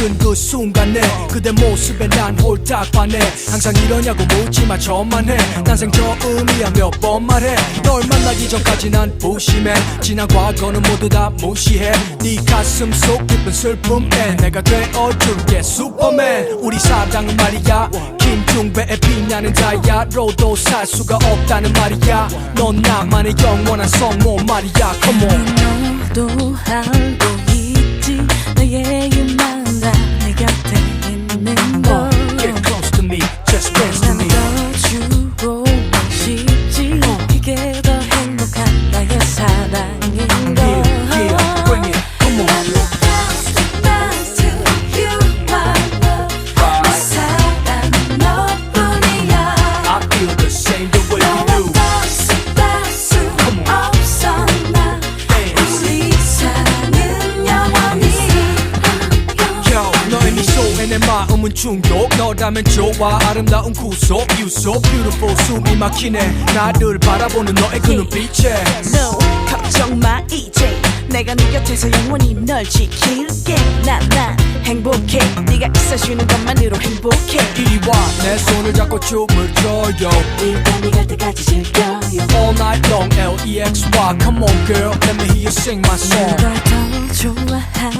맞은 그 순간에 그대 모습에 난 홀딱 반해. 항상 이러냐고 묻지마 저만 해. 난 생 처음이야 몇 번 말해. 널 만나기 전까지 난 부심해. 지난 과거는 모두 다 무시해. 네 가슴 속 깊은 슬픔에 내가 되어줄게 슈퍼맨. 우리 사랑은 말이야. 김중배의 빛나는 다이아로도 살 수가 없다는 말이야. 넌 나만의 영원한 성모 말이야. Come on. 너도 알고 있지. 너의 유망 한 내 곁에 있는 걸 Get close to me Just dance to me 너라면 좋아. 아름다운 구속 You so beautiful 숨이 막히네. 나를 바라보는 너의 그 눈빛에. No 걱정 마 이제. 내가 네 곁에서 영원히 널 지킬게. 난난 행복해. 네가 있어주는 것만으로 행복해. 이리 와내 손을 잡고 춤을 춰요. 일단 네갈 때까지 즐겨요. All night long L-E-X-Y Come on girl Let me hear you sing my song. 누가 더 좋아하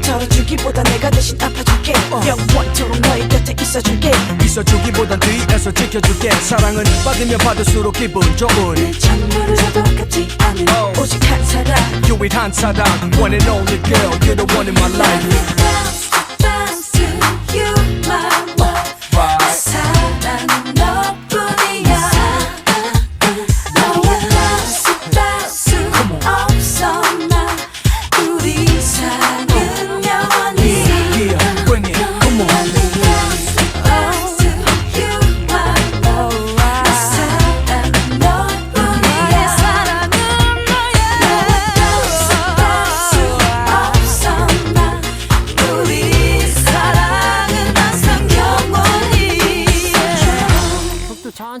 보다 내가 대신 아파줄게. 영원토록 너의 곁에 있어줄게. 있어주기보단 뒤에서 지켜줄게. 사랑은 받으면 받을수록 기분 좋은. 내 전부를 줘도 아깝지 않은 Oh. 오직 한 사람. 유일한 사랑 One and only girl You're the one in my life. Right.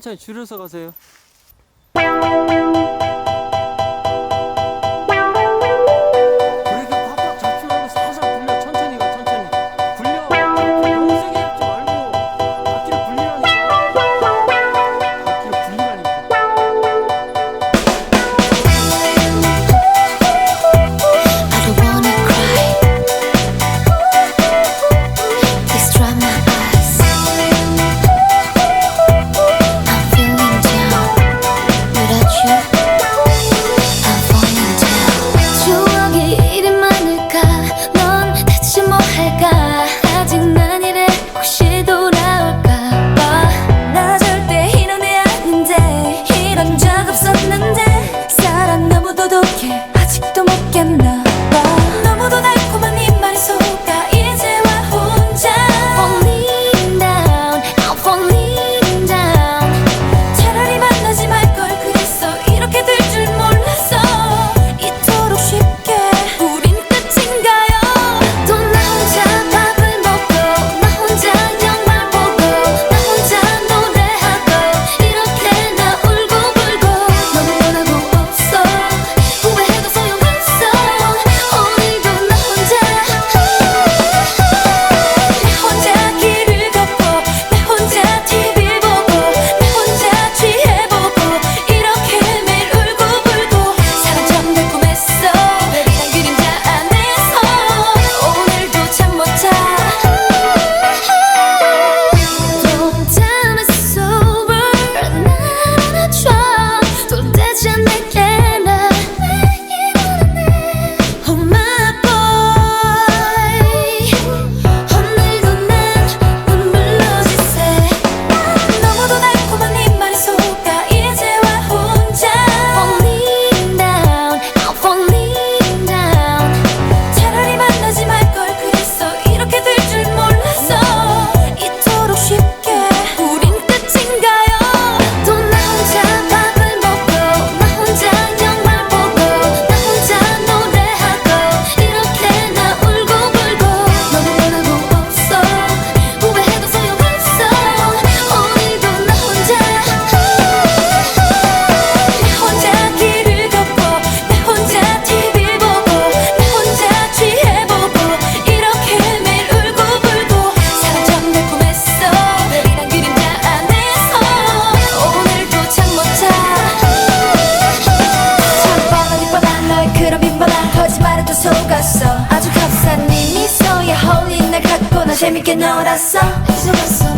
천천히 줄여서 가세요. 재밌게 놀았어. 이제 왔어